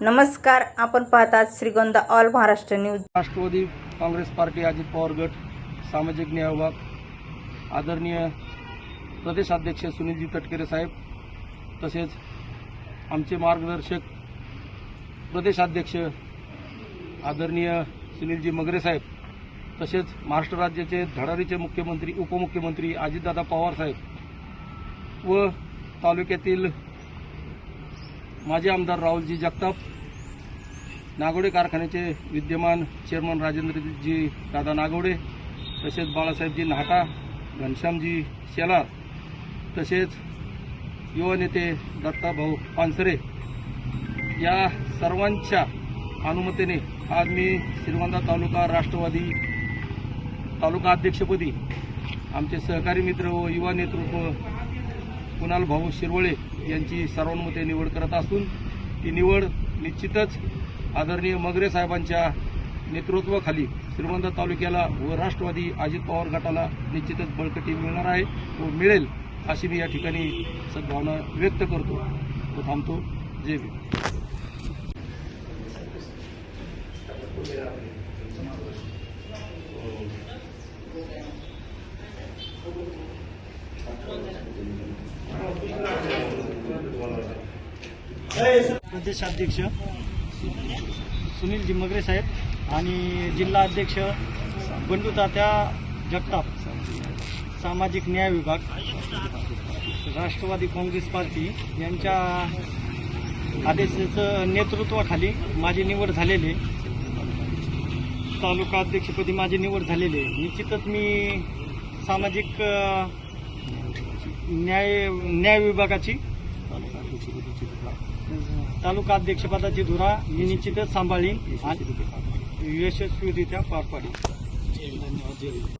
नमस्कार आपण पाहतात Shrigonda all Maharashtra news. Rashtravadi Congress party Ajit Pawar गट सामाजिक न्याय विभाग आदरणीय प्रदेशाध्यक्ष सुनीलजी तटकरे साहेब तसेच आमचे मार्गदर्शक प्रदेशाध्यक्ष आदरणीय सुनीलजी मगरे साहेब तसेच महाराष्ट्र राज्याचे धडारीचे मुख्यमंत्री उपमुख्यमंत्री अजितदादा पवार साहेब व तालुक्यातील माजी आमदार राहुलजी जगताप नागोडे कारखान्याचे विद्यमान चेअरमन राजेंद्रजी दादा नागोडे तसेच बाळासाहेबजी नाटा घनश्यामजी शेलार तसेच युवा नेते दत्ताभाऊ पानसरे या सर्वांच्या अनुमतीने आज मी श्रीगोंदा तालुका राष्ट्रवादी तालुका अध्यक्षपदी आमचे सहकारी मित्र व युवा नेतृत्व कुणाल भाऊ शिरवळे यांची सर्वानुमते निवड करत असून ती निवड निश्चितच आदरणीय मगरे साहेबांच्या नेतृत्वाखाली श्रीमंत तालुक्याला व राष्ट्रवादी अजित पवार गटाला निश्चितच बळकटी मिळणार आहे व मिळेल अशी मी या ठिकाणी सद्भावना व्यक्त करतो व थांबतो. जय भीम. प्रदेशाध्यक्ष सुनीलजी मगरे साहेब आणि जिल्हा अध्यक्ष बंडू तात्या जगताप सामाजिक न्याय विभाग राष्ट्रवादी काँग्रेस पार्टी यांच्या आदेशाचं नेतृत्वाखाली माझी निवड झालेली आहे. तालुका अध्यक्षपदी माझी निवड झालेली आहे निश्चितच मी सामाजिक न्याय न्याय विभागाची तालुका अध्यक्षपदाची धुरा मी निश्चितच सांभाळीन. आणि यशस्वीरित्या पार पाडीन. धन्यवाद.